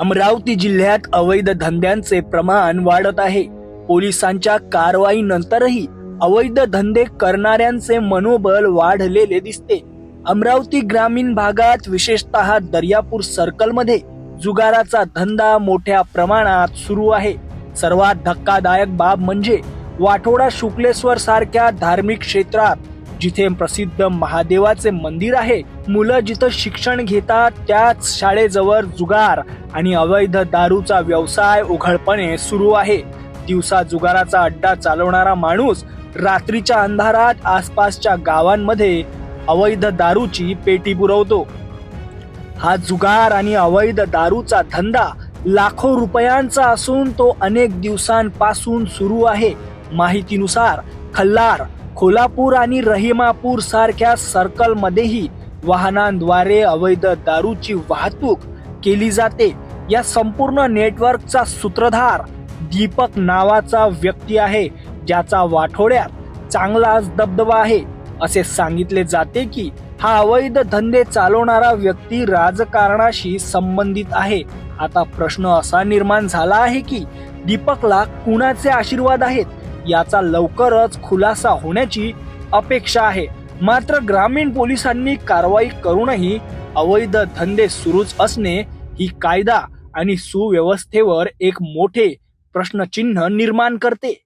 अमरावती जिल्ह्यात अवैध धंद्यांचे प्रमाण वाढत आहे. पोलिसांच्या कारवाईनंतरही अवैध धंदे करणाऱ्यांचे मनोबल वाढलेले दिसते. अमरावती ग्रामीण भागात विशेषतः दर्यापूर सर्कलमध्ये जुगाराचा धंदा मोठ्या प्रमाणात सुरू आहे. सर्वात धक्कादायक बाब म्हणजे वाठोडा शुक्लेश्वर सारख्या धार्मिक क्षेत्रात जिथे प्रसिद्ध महादेवाचे मंदिर आहे मुलं जिथं शिक्षण घेतात त्याच शाळेजवळ जुगार आणि अवैध दारूचा व्यवसाय उघडपणे सुरू आहे. दिवसा जुगाराचा अड्डा चालवणारा माणूस रात्रीच्या अंधारात आसपासच्या गावांमध्ये अवैध दारूची पेटी पुरवतो. हा जुगार आणि अवैध दारूचा धंदा लाखो रुपयांचा असून तो अनेक दिवसांपासून सुरू आहे. माहितीनुसार खल्लार कोल्हापूर आणि रहिमापूर सारख्या सर्कलमध्येही वाहनांद्वारे अवैध दारूची वाहतूक केली जाते. या संपूर्ण नेटवर्कचा सूत्रधार दीपक नावाचा व्यक्ती आहे ज्याचा वाठोड्यात चांगलाच दबदबा आहे. असे सांगितले जाते की हा अवैध धंदे चालवणारा व्यक्ती राजकारणाशी संबंधित आहे. आता प्रश्न असा निर्माण झाला आहे की दीपकला कुणाचे आशीर्वाद आहेत? याचा लवकरच खुलासा होण्याची अपेक्षा आहे. मात्र ग्रामीण पोलिसांनी कारवाई करूनही अवैध धंदे सुरूच असणे ही कायदा आणि सुव्यवस्थेवर एक मोठे प्रश्नचिन्ह निर्माण करते.